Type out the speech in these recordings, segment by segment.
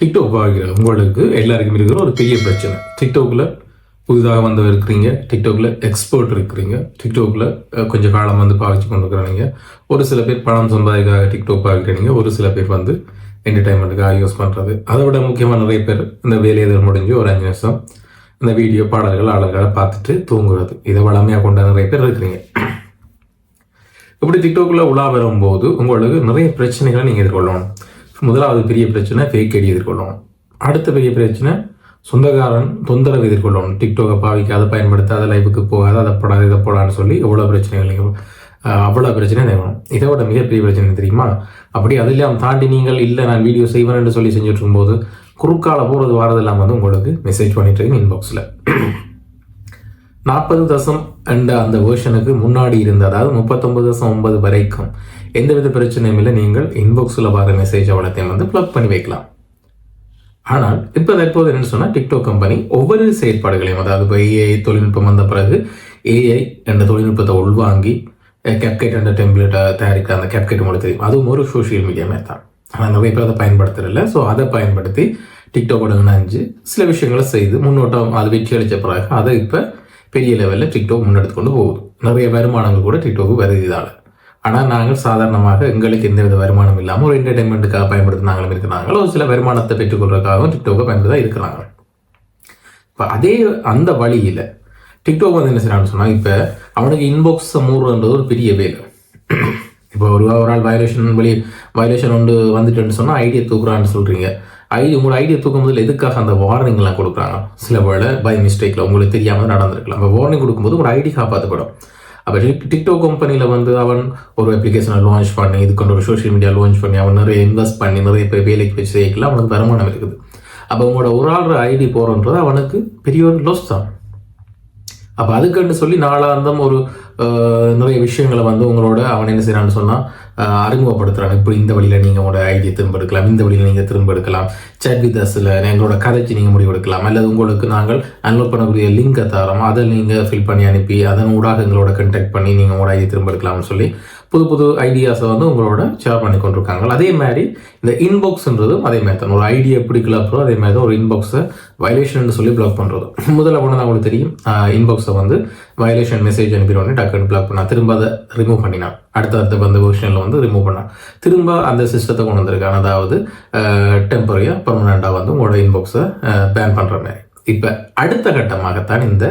TikTok பார்க்குற உங்களுக்கு எல்லாருக்கும் இருக்கிற ஒரு பெரிய பிரச்சனை. டிக்டாக்ல புதிதாக வந்து இருக்கிறீங்க டிக்டாக்ல எக்ஸ்பர்ட் இருக்கிறீங்க டிக்டாக்ல கொஞ்சம் காலம் வந்து பாவிச்சு கொண்டிருக்கிறீங்க ஒரு சில பேர் பணம் சம்பாதிக்காக டிக்டாக் பார்க்குறீங்க ஒரு சில பேர் வந்து என்டர்டைன்மெண்ட்டுக்காக யூஸ் பண்ணுறது அதை விட முக்கியமாக நிறைய பேர் இந்த வேலையை முடிஞ்சு ஒரு அஞ்சு நிமிஷம் இந்த வீடியோ பாடல்கள் ஆளுகளை பார்த்துட்டு தூங்குறது. இதை வளமையாக கொண்ட நிறைய பேர் இருக்கிறீங்க. இப்படி டிக்டாக்ல உலா வரும்போது உங்களுக்கு நிறைய பிரச்சனைகளை நீங்கள் எதிர்கொள்ளணும். முதலாவது பெரிய பிரச்சனை ஃபேக் ஐடி எதிர்கொள்ளணும் அடுத்த பெரிய பிரச்சனை சொந்தக்காரன் தொந்தரவு எதிர்கொள்ளணும் டிக்டாக்கை பாவிக்காத பயன்படுத்தாத லைவுக்கு போகாத அதை போடாத இதை போடான்னு சொல்லி எவ்வளோ பிரச்சனைகள் நீங்கள் அவ்வளோ பிரச்சனை தேவணும் இதை விட மிகப்பெரிய பிரச்சனை தெரியுமா? அப்படி அது இல்லாமல் தாண்டி நீங்கள் இல்லை நான் வீடியோ செய்வேன் சொல்லி செஞ்சுட்டு இருக்கும்போது குறுக்கால போகிறது இல்லாமல் வந்து உங்களுக்கு மெசேஜ் பண்ணிட்டு இருக்கீங்க இன்பாக்ஸில் நாற்பது தசம் அண்ட் அந்த வேர்ஷனுக்கு முன்னாடி இருந்த அதாவது முப்பத்தொம்பது தசம் ஒன்பது வரைக்கும் எந்தவித பிரச்சனையும் இல்லை. நீங்கள் இன்பாக்ஸில் வர மெசேஜ் அவ்வளோத்தையும் வந்து ப்ளக் பண்ணி வைக்கலாம். ஆனால் இப்போ தற்போது என்ன சொன்னால் டிக்டாக் கம்பெனி ஒவ்வொரு செயற்பாடுகளையும் அதாவது இப்போ ஏஐ தொழில்நுட்பம் வந்த பிறகு ஏஐ என்ற தொழில்நுட்பத்தை உள்வாங்கி கேப்கேட் என்ற டெம்ப்ளேட்டை தயாரிக்கிற அந்த கேப்கேட் உங்களுக்கு தெரியும். அதுவும் ஒரு சோஷியல் மீடியாமே தான். ஆனால் நிறைய பேர் அதை பயன்படுத்துறதில்ல. ஸோ அதை பயன்படுத்தி டிக்டாக்கோட இணைஞ்சு சில விஷயங்களை செய்து முன்னோட்டம் அது வெற்றி அளித்த பிறகு அதை இப்போ பெரிய லெவலில் டிக்டாக் முன்னெடுத்து கொண்டு போகுது. நிறைய வருமானங்கள் கூட டிக்டாக்கு வருது இதால் ஆனால் நாங்கள் சாதாரணமாக எங்களுக்கு எந்தவித வருமானம் இல்லாமல் ஒரு என்டர்டைன்மெண்ட்டுக்காக பயன்படுத்தினாங்களும் இருக்கிறாங்களோ ஒரு சில வருமானத்தை பெற்றுக்கொள்றதுக்காகவும் டிக்டாக்கை பயன்படுத்த இருக்கிறாங்க இப்போ அதே அந்த வழியில் டிக்டாக் வந்து என்ன செய்யறான்னு சொன்னால் இப்போ அவனுக்கு இன்பாக்ஸ் மூடுன்றது ஒரு பெரிய வேலை. இப்போ ஒரு ஒரு ஆள் வயலேஷன் வழி வயலேஷன் ஒன்று வந்துட்டுன்னு சொன்னால் ஐடியா தூக்குறான்னு சொல்கிறீங்க ஐடி உங்களோட ஐடியா தூக்கும் போதில் எதுக்காக அந்த வார்னிங்லாம் கொடுக்குறாங்க? சில வேளை பை மிஸ்டேக்கில் உங்களுக்கு தெரியாமல் நடந்திருக்கலாம். இப்போ வார்னிங் கொடுக்கும்போது உங்களோட ஐடி காப்பாற்றப்படும் அப்போ டிக்டாக் கம்பெனியில் வந்து அவன் ஒரு அப்ளிகேஷனை லான்ச் பண்ணி இது கொண்டு ஒரு சோஷியல் மீடியா லான்ச் பண்ணி அவன் நிறைய இன்வெஸ்ட் பண்ணி நிறைய பேர் வேலைக்கு வச்சு சேர்க்கலாம் அவனுக்கு வருமானம் இருக்குது. அப்போ உங்களோட ஒரு ஆள் ஐடி போகிறன்றது அவனுக்கு பெரிய ஒரு லாஸ் தான். அப்போ அதுக்குன்னு சொல்லி நாளாந்தம் ஒரு அஹ், நிறைய விஷயங்களை வந்து உங்களோட அவன் என்ன செய்யறான்னு சொன்னால் அறிமுகப்படுத்துகிறாங்க இப்படி இந்த வழியில் நீங்கள் உங்களோட ஐடியை திரும்ப எடுக்கலாம் இந்த வழியில் நீங்கள் திரும்ப எடுக்கலாம் chat with us-ல எங்களோட கதைக்கு நீங்கள் முடிவு எடுக்கலாம் அல்லது உங்களுக்கு நாங்கள் அன்லோட் பண்ணக்கூடிய லிங்கை தரோம். அதை நீங்கள் ஃபில் பண்ணி அனுப்பி அதன் ஊடாக எங்களோட கண்டெக்ட் பண்ணி நீங்கள் உங்களோட ஐடியை திரும்ப எடுக்கலாம்னு சொல்லி புது புது ஐடியாஸை வந்து உங்களோட ஷேர் பண்ணி கொண்டிருக்காங்க. அதே மாதிரி இந்த இன்பாக்ஸ்ன்றதும் அதே மாதிரி தான். ஒரு ஐடியா எப்படி கிளப்புறோ அதே மாதிரி தான் ஒரு இன்பாக்ஸை வயலேஷன் சொல்லி பிளாக் பண்ணுறது முதல்ல ஒன்று உங்களுக்கு தெரியும். இன்பாக்ஸை வந்து வயலேஷன் மெசேஜ் அனுப்பிடுவோன்னே டக்குன்னு பிளாக் பண்ணா திரும்ப அதை ரிமூவ் பண்ணினான் அடுத்த அடுத்த வந்த வெர்ஷனில் வந்து ரிமூவ் பண்ணலாம். திரும்ப அந்த சிஸ்டத்தை கொண்டு வந்திருக்காங்க. அதாவது டெம்பரரியாக பர்மனெண்ட்டாக வந்து உங்களோட இன்பாக்ஸை பேன் பண்ணுற மாதிரி. இப்போ அடுத்த கட்டமாகத்தான் இந்த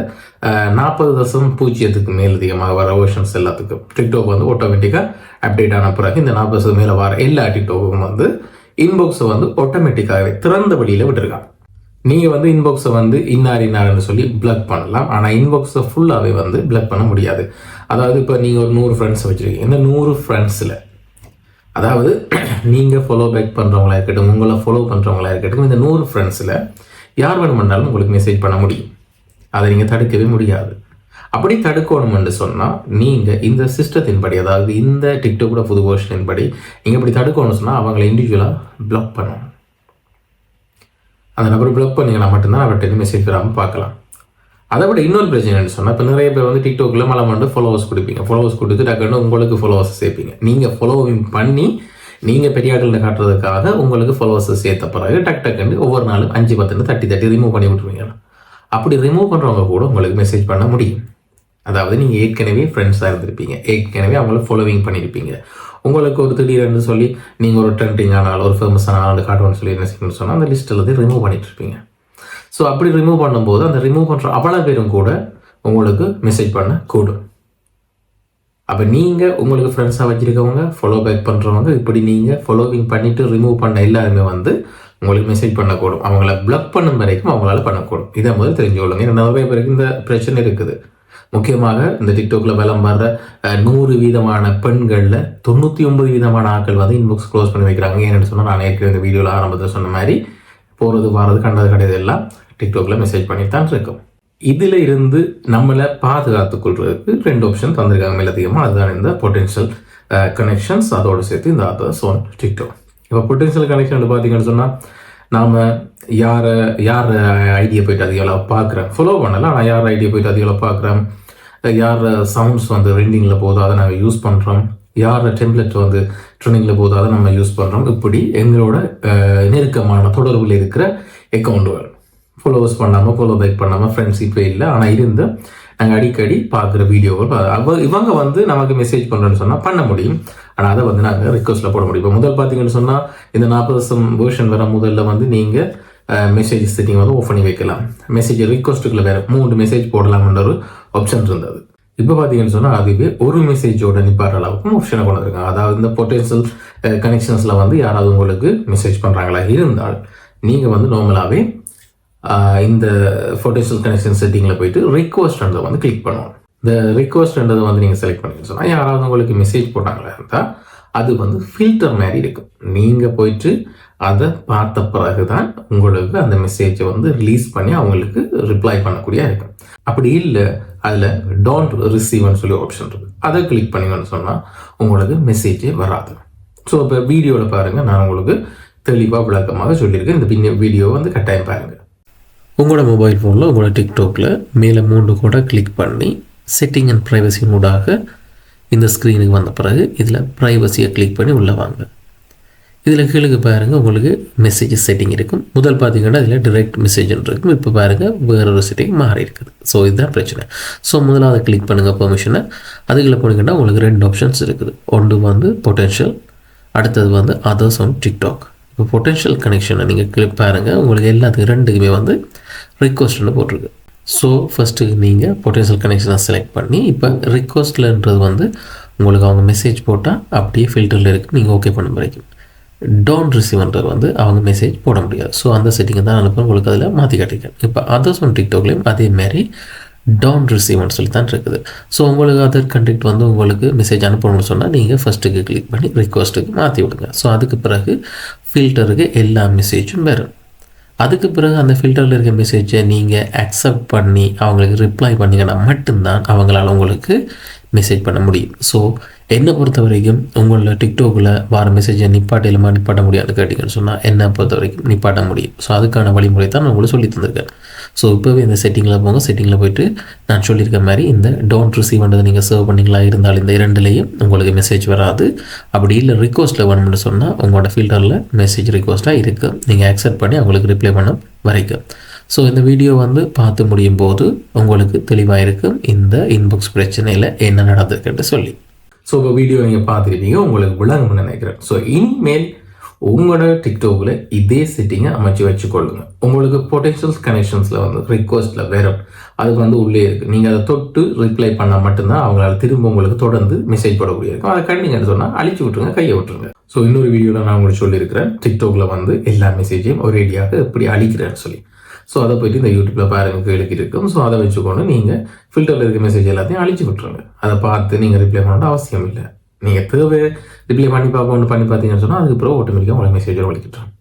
நாற்பது தசம் பூஜ்ஜியத்துக்கு மேலதிகமாக வர வெர்ஷன்ஸ் எல்லாத்துக்கும். டிக்டாக் வந்து ஆட்டோமேட்டிக்காக அப்டேட் ஆன பிறகு இந்த நாற்பது தசம் மேலே வர எல்லா டிக்டாக்கும் வந்து இன்பாக்ஸை வந்து ஆட்டோமேட்டிக்காகவே திறந்த வழியில் விட்டுருக்கான் நீங்கள் வந்து இன்பாக்ஸை வந்து இன்னார் இன்னார்னு சொல்லி பிளக் பண்ணலாம். ஆனால் இன்பாக்ஸை ஃபுல்லாகவே வந்து பிளக் பண்ண முடியாது. அதாவது இப்போ நீங்கள் ஒரு நூறு ஃப்ரெண்ட்ஸ் வச்சுருக்கீங்க. இந்த நூறு ஃப்ரெண்ட்ஸில் அதாவது நீங்கள் ஃபாலோ பேக் பண்ணுறவங்களா இருக்கட்டும் உங்களை ஃபாலோ பண்ணுறவங்களா இருக்கட்டும் இந்த நூறு ஃப்ரெண்ட்ஸில் யார் வேணுமென்றாலும் உங்களுக்கு மெசேஜ் பண்ண முடியும். அதை நீங்கள் தடுக்கவே முடியாது. அப்படி தடுக்கணும்னு சொன்னால் நீங்கள் இந்த சிஸ்டத்தின் படி அதாவது இந்த டிக்டாக்கோட புது வருஷனின் படி நீங்கள் இப்படி தடுக்கணும்னு சொன்னால் அவங்களை இண்டிவிஜுவலாக பிளாக் பண்ணணும். அந்த நபர் பிளாக் பண்ணிங்கன்னா மட்டும்தான் அவர்கிட்ட மெசேஜ் வராமல் பார்க்கலாம். அதை விட இன்னொரு பிரச்சனை என்ன சொன்னால் இப்போ நிறைய பேர் வந்து டிக்டாக்ல மலம் வந்து ஃபாலோவர்ஸ் கொடுப்பீங்க. ஃபாலோவர்ஸ் கொடுத்து டக்குன்னு உங்களுக்கு ஃபாலோவர்ஸ் சேர்ப்பீங்க. நீங்கள் ஃபாலோவிங் பண்ணி நீங்கள் பெரிய ஆட்களில் காட்டுறதுக்காக உங்களுக்கு ஃபாலோவர்ஸை சேர்த்த பிறகு டக் டக்குன்னு ஒவ்வொரு நாளும் அஞ்சு பத்துன்னு தட்டி தட்டி ரிமூவ் பண்ணி விட்டுருவீங்க அப்படி ரிமூவ் பண்ணுறவங்க கூட உங்களுக்கு மெசேஜ் பண்ண முடியும். அதாவது நீங்கள் ஏற்கனவே ஃப்ரெண்ட்ஸாக இருந்திருப்பீங்க. ஏற்கனவே அவங்கள ஃபாலோவிங் பண்ணியிருப்பீங்க உங்களுக்கு ஒரு திடீர்னு சொல்லி நீங்கள் ஒரு ட்ரெண்டிங் ஆனாலும் ஒரு ஃபேமஸான ஆள் காட்டுவோன்னு சொல்லி என்ன செய்யணும்னு சொன்னால் அந்த லிஸ்ட்டில் இருந்து ரிமூவ் பண்ணிட்டு இருப்பீங்க. ஸோ அப்படி ரிமூவ் பண்ணும்போது அந்த ரிமூவ் பண்ணுற அவ்வளோ பேரும் கூட உங்களுக்கு மெசேஜ் பண்ண கூடும். அப்போ நீங்கள் உங்களுக்கு ஃப்ரெண்ட்ஸாக வச்சுருக்கவங்க ஃபாலோ பேக் பண்ணுறவங்க இப்படி நீங்கள் ஃபாலோவிங் பண்ணிவிட்டு ரிமூவ் பண்ண எல்லாருமே வந்து உங்களுக்கு மெசேஜ் பண்ணக்கூடும் அவங்கள ப்ளக் பண்ணும் வரைக்கும் அவங்களால பண்ணக்கூடும் இதை முதல் தெரிஞ்சு கொள்ளுங்க ஏன்னா நிறைய பேருக்கு இந்த பிரச்சனை இருக்குது. முக்கியமாக இந்த டிக்டாக்ல விளம் வர்ற நூறு வீதமான பெண்களில் தொண்ணூற்றி ஒன்பது வீதமான ஆட்கள் வந்து இன்பாக்ஸ் க்ளோஸ் பண்ணி வைக்கிறாங்க. ஏன்னு சொன்னால் நான் ஏற்கனவே இந்த வீடியோவில் ஆரம்பத்தில் சொன்ன மாதிரி போகிறது வாரது கண்டது கிடையாது எல்லாம் டிக்டாக்ல மெசேஜ் பண்ணித்தான் தான் இருக்கும். இதில் இருந்து நம்மளை பாதுகாத்துக் கொள்றதுக்கு ரெண்டு ஆப்ஷன் தந்திருக்காங்க. மேலதிகமாக அதுதான் இந்த பொட்டென்ஷியல் கனெக்ஷன்ஸ் அதோடு சேர்த்து இந்த அதர்ஸ் ஆன் டிக்டாக் இப்போ பொட்டென்ஷியல் கனெக்ஷன் பார்த்தீங்கன்னு சொன்னால் நாம் யாரை யார் ஐடியா போயிட்டு அதிகளவு பார்க்குறேன் ஃபாலோ பண்ணல ஆனால் யார் ஐடியா போயிட்டு அதிகளவு பார்க்குறேன் யார் சவுண்ட்ஸ் வந்து ரெண்டிங்கில் போதோ அதை நாங்கள் யூஸ் பண்ணுறோம் யாரோட டெம்ப்ளெட் வந்து ட்ரெண்டிங்கில் போதும் அதை நம்ம யூஸ் பண்ணுறோம் இப்படி எங்களோட நெருக்கமான தொடர்பில் இருக்கிற அக்கௌண்ட்டுகள் ஃபாலோவர்ஸ் பண்ணாமல் ஃபாலோ பேக் பண்ணாமல் ஃப்ரெண்ட்ஷிப்பே இல்லை. ஆனால் இருந்து நாங்கள் அடிக்கடி பார்க்குற வீடியோவை இவங்க வந்து நமக்கு மெசேஜ் பண்ணுறேன்னு சொன்னால் பண்ண முடியும். ஆனால் அதை வந்து நாங்கள் ரிக்வஸ்ட்டில் போட முடியும். இப்போ முதல் பார்த்தீங்கன்னு சொன்னால் இந்த நாற்பது வருஷம் வேர்ஷன் வர முதல்ல வந்து நீங்கள் மெசேஜ் செட்டிங் வந்து ஓப்பன் பண்ணி வைக்கலாம். மெசேஜ் ரிக்வஸ்ட்டுக்குள்ள வேறு மூணு மெசேஜ் போடலாம்ன்ற ஒரு ஆப்ஷன் இருந்தது. இப்போ பார்த்தீங்கன்னு சொன்னால் அதுவே ஒரு மெசேஜோட நிப்பாடுற அளவுக்கு ஆப்ஷனை கொண்டு வந்திருக்காங்க. அதாவது இந்த பொட்டன்ஷியல் கனெக்ஷன்ஸில் வந்து யாராவது உங்களுக்கு மெசேஜ் பண்ணுறாங்களா இருந்தால் நீங்கள் வந்து நார்மலாகவே இந்த பொட்டன்ஷியல் கனெக்ஷன் செட்டிங்கில் போயிட்டு ரிக்வஸ்ட்ன்றதை வந்து கிளிக் பண்ணுவோம். இந்த ரிக்வஸ்ட்ன்றது வந்து நீங்கள் செலக்ட் பண்ணிங்க சொன்னால் யாராவது உங்களுக்கு மெசேஜ் போட்டாங்களா இருந்தால் அது வந்து ஃபில்டர் மாதிரி இருக்கும். நீங்கள் போயிட்டு அதை பார்த்த பிறகு தான் உங்களுக்கு அந்த மெசேஜை வந்து ரிலீஸ் பண்ணி அவங்களுக்கு ரிப்ளை பண்ணக்கூடிய இருக்கும். அப்படி இல்லை அதில் டோன்ட் ரிசீவ்னு சொல்லி ஆப்ஷன் இருக்குது அதை கிளிக் பண்ணிங்கன்னு சொன்னால் உங்களுக்கு மெசேஜே வராது. ஸோ இப்போ வீடியோவில் பாருங்கள் நான் உங்களுக்கு தெளிவாக விளக்கமாக சொல்லியிருக்கேன். இந்த பின்ன வீடியோ வந்து கட்டாயம் பாருங்கள் உங்களோட மொபைல் ஃபோனில் உங்களோட டிக்டாக்ல மேலே மூன்று கூட கிளிக் பண்ணி செட்டிங் அண்ட் ப்ரைவசி மூடாக இந்த ஸ்க்ரீனுக்கு வந்த பிறகு இதில் ப்ரைவசியை கிளிக் பண்ணி உள்ளே வாங்க. இதில் கீழே பாருங்கள் உங்களுக்கு மெசேஜ் செட்டிங் இருக்கும். முதல் பார்த்தீங்கன்னா இதில் டிரெக்ட் மெசேஜ்னு இருக்கும். இப்போ பாருங்கள் வேறொரு செட்டிங் மாறி இருக்குது. ஸோ இதுதான் பிரச்சனை. ஸோ முதல்ல அதை கிளிக் பண்ணுங்கள் பெர்மிஷனை அதுக்குள்ளே போனீங்கன்னா உங்களுக்கு ரெண்டு ஆப்ஷன்ஸ் இருக்குது. ஒன்று வந்து பொட்டென்ஷியல் அடுத்தது வந்து அதர்ஸ் ஆன் டிக்டாக் இப்போ பொட்டென்ஷியல் கனெக்ஷனை நீங்கள் கிளிக் பாருங்கள் உங்களுக்கு எல்லாத்துக்கும் ரெண்டுக்குமே வந்து ரிக்வஸ்ட்னு போட்டிருக்கு. ஸோ ஃபஸ்ட்டு நீங்கள் பொட்டன்ஷியல் கனெக்ஷனை செலக்ட் பண்ணி இப்போ ரிக்வஸ்ட்லன்றது வந்து உங்களுக்கு அவங்க மெசேஜ் போட்டால் அப்படியே ஃபில்டரில் இருக்குது நீங்கள் ஓகே பண்ண வரைக்கும். டோன்ட் ரிசீவ்ன்றது வந்து அவங்க மெசேஜ் போட முடியாது. ஸோ அந்த செட்டிங்கை தான் அனுப்ப உங்களுக்கு அதில் மாற்றி காட்டிருக்கேன் இப்போ அதர்ஸ் ஒன் டிக்டாக்லேயும் அதேமாரி டவுன் ரிசீவ்னு சொல்லி தான் இருக்குது. ஸோ உங்களுக்கு அதர் கண்டெக்ட் வந்து உங்களுக்கு மெசேஜ் அனுப்பணும்னு சொன்னால் நீங்கள் ஃபஸ்ட்டுக்கு கிளிக் பண்ணி ரிக்வஸ்ட்டுக்கு மாற்றி விடுங்க. ஸோ அதுக்கு பிறகு ஃபில்டருக்கு எல்லா மெசேஜும் வரும். அதுக்கு பிறகு அந்த ஃபில்டரில் இருக்க மெசேஜை நீங்கள் அக்செப்ட் பண்ணி அவங்களுக்கு ரிப்ளை பண்ணிங்கன்னா மட்டும்தான் அவங்களால உங்களுக்கு மெசேஜ் பண்ண முடியும். ஸோ என்னை பொறுத்த வரைக்கும் உங்களோட டிக்டாக்கில் வர மெசேஜை நிப்பாட்டிலுமா நிப்பாட்ட முடியாதுன்னு கேட்டிங்கன்னு சொன்னால் என்னை பொறுத்த வரைக்கும் நிப்பாட்ட முடியும். ஸோ அதுக்கான வழிமுறை தான் நான் உங்களுக்கு சொல்லி தந்திருக்கேன். ஸோ இப்போவே இந்த செட்டிங்கில் போங்க செட்டிங்கில் போயிட்டு நான் சொல்லியிருக்க மாதிரி இந்த டோன்ட் ரிசீவ்ன்றதை நீங்கள் சர்வ் பண்ணிங்களா? இருந்தால் இந்த இரண்டுலேயும் உங்களுக்கு மெசேஜ் வராது. அப்படி இல்லை ரிக்வஸ்ட்டில் வேணும்னு சொன்னால் உங்களோட ஃபில்டரில் மெசேஜ் ரிக்வஸ்ட்டாக இருக்குது நீங்கள் அக்செப்ட் பண்ணி அவங்களுக்கு ரிப்ளை பண்ண வரைக்கும். ஸோ இந்த வீடியோ வந்து பார்த்து முடியும் போது உங்களுக்கு தெளிவாக இருக்கும். இந்த இன்பாக்ஸ் பிரச்சனையில் என்ன நடந்திருக்குன்னு சொல்லி. ஸோ இப்போ வீடியோ நீங்கள் பார்த்துருப்பீங்க உங்களுக்கு விளங்கும்னு நினைக்கிறேன். ஸோ இனிமேல் உங்களோட டிக்டாக்ல இதே செட்டிங்கை அமைச்சு வச்சுக்கொள்ளுங்க. உங்களுக்கு பொட்டன்ஷியல் கனெக்ஷன்ஸில் வந்து ரிக்வஸ்ட்டில் வரும் அது வந்து உள்ளே இருக்குது நீங்கள் அதை தொட்டு ரிப்ளை பண்ணால் மட்டும்தான் அவங்களால திரும்ப உங்களுக்கு தொடர்ந்து மெசேஜ் போடக்கூடிய இருக்கும் அதை கண்டிங்கன்னு சொன்னால் அழிச்சு விட்ருங்க கையை விட்டுருங்க. ஸோ இன்னொரு வீடியோவில் நான் உங்களுக்கு சொல்லியிருக்கிறேன். டிக்டாக்ல வந்து எல்லா மெசேஜையும் ஒரேடியாக எப்படி அழிக்கிறேன்னு சொல்லி. ஸோ அதை போயிட்டு இந்த யூடியூப்பில் பாருங்க கீழே இருக்கும். ஸோ அதை வச்சுக்கொண்டு நீங்கள் ஃபில்டரில் இருக்க மெசேஜ் எல்லாத்தையும் அழிச்சு விட்டுருங்க. அதை பார்த்து நீங்கள் ரிப்ளை பண்ண அவசியம் இல்லை. நீங்கள் தேவை ரிப்ளை பண்ணி பார்ப்போம்னு பண்ணி பார்த்தீங்கன்னு சொன்னால் அதுக்கப்புறம் ஆட்டோமேட்டிக்காக உங்களை மெசேஜ் வலிக்கிட்டோம்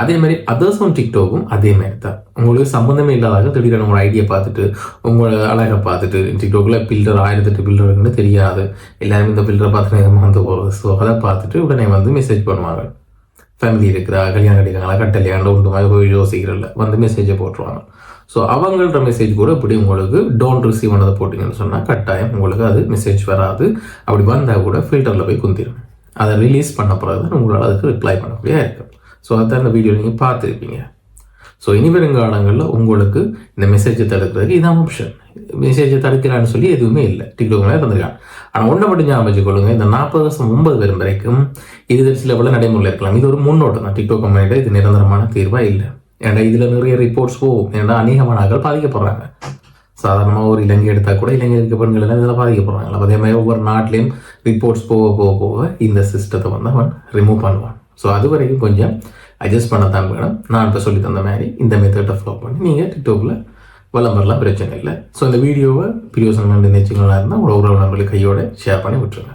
அதே மாதிரி அதர்ஸும் டிக்டாக்கும் அதே மாதிரி தான். உங்களுக்கு சம்மந்தமே இல்லாதாக திடீர்னு உங்களோட ஐடியா பார்த்துட்டு உங்களோட அழகை பார்த்துட்டு டிக்டாக்ல பில்டர் ஆயிரத்தெட்டு பில்டர் இருக்குன்னு தெரியாது. எல்லாருமே இந்த பில்டரை பார்த்துட்டு வந்து போகிறது ஸோ அதை பார்த்துட்டு உடனே வந்து மெசேஜ் பண்ணுவாங்க. ஃபேமிலி இருக்கிறா கல்யாணம் கிடைக்காங்களா கட்டலையாண்ட உண்டு மாதிரி யோசிக்கிறல வந்து மெசேஜை போட்டுருவாங்க. ஸோ அவங்கள்ட்ட மெசேஜ் கூட இப்படி உங்களுக்கு டோன்ட் ரிசீவ் பண்ணதை போட்டிங்கன்னு சொன்னால் கட்டாயம் உங்களுக்கு அது மெசேஜ் வராது. அப்படி வந்தால் கூட ஃபில்டரில் போய் குந்திடும் அதை ரிலீஸ் பண்ண பிறகு தான் உங்களால் அதுக்கு ரிப்ளை பண்ணக்கூடிய இருக்கும் ஸோ அதான் இந்த வீடியோ நீங்கள் பார்த்துருப்பீங்க. ஸோ இனி வருங்காலங்களில் உங்களுக்கு இந்த மெசேஜை தடுக்கிறதுக்கு இதான் ஆப்ஷன் மெசேஜை தடுக்கிறான்னு சொல்லி எதுவுமே இல்லை. டிக்டாக் மேலே ஆனால் ஒன்றை மட்டும் ஞாபகம் வச்சுக்கொள்ளுங்க. இந்த நாற்பது வருஷம் ஒன்பது பேரும் வரைக்கும் இது சில பல நடைமுறையில் இருக்கலாம். இது ஒரு முன்னோட்டம் தான். டிக்டாக் கம்பெனியில் இது நிரந்தரமான தீர்வாக இல்லை. ஏன்னா இதில் நிறைய ரிப்போர்ட்ஸ் போகும். ஏன்னா அநேகமானாக்கள் பாதிக்கப்படுறாங்க. சாதாரணமாக ஒரு இலங்கை எடுத்தால் கூட இலங்கை இருக்க பெண்கள் எல்லாம் இதெல்லாம் பாதிக்கப்படுறாங்களா அதே மாதிரி ஒவ்வொரு நாட்டிலையும் ரிப்போர்ட்ஸ் போக போக போக இந்த சிஸ்டத்தை வந்து அவன் ரிமூவ் பண்ணுவான். ஸோ அது வரைக்கும் கொஞ்சம் அட்ஜஸ்ட் பண்ண தான் வேணும் நான் இப்போ சொல்லி தந்த மாதிரி இந்த மெத்தட்டை ஃபாலோ பண்ணி நீங்கள் டிக்டாக்ல விளம்பரலாம் பிரச்சனை இல்லை. ஸோ இந்த வீடியோவை பிரியோசனம் நினைச்சிங்களா இருந்தால் உங்களோட உறவு நம்மளுக்கு கையோட ஷேர் பண்ணி விட்டுருங்க.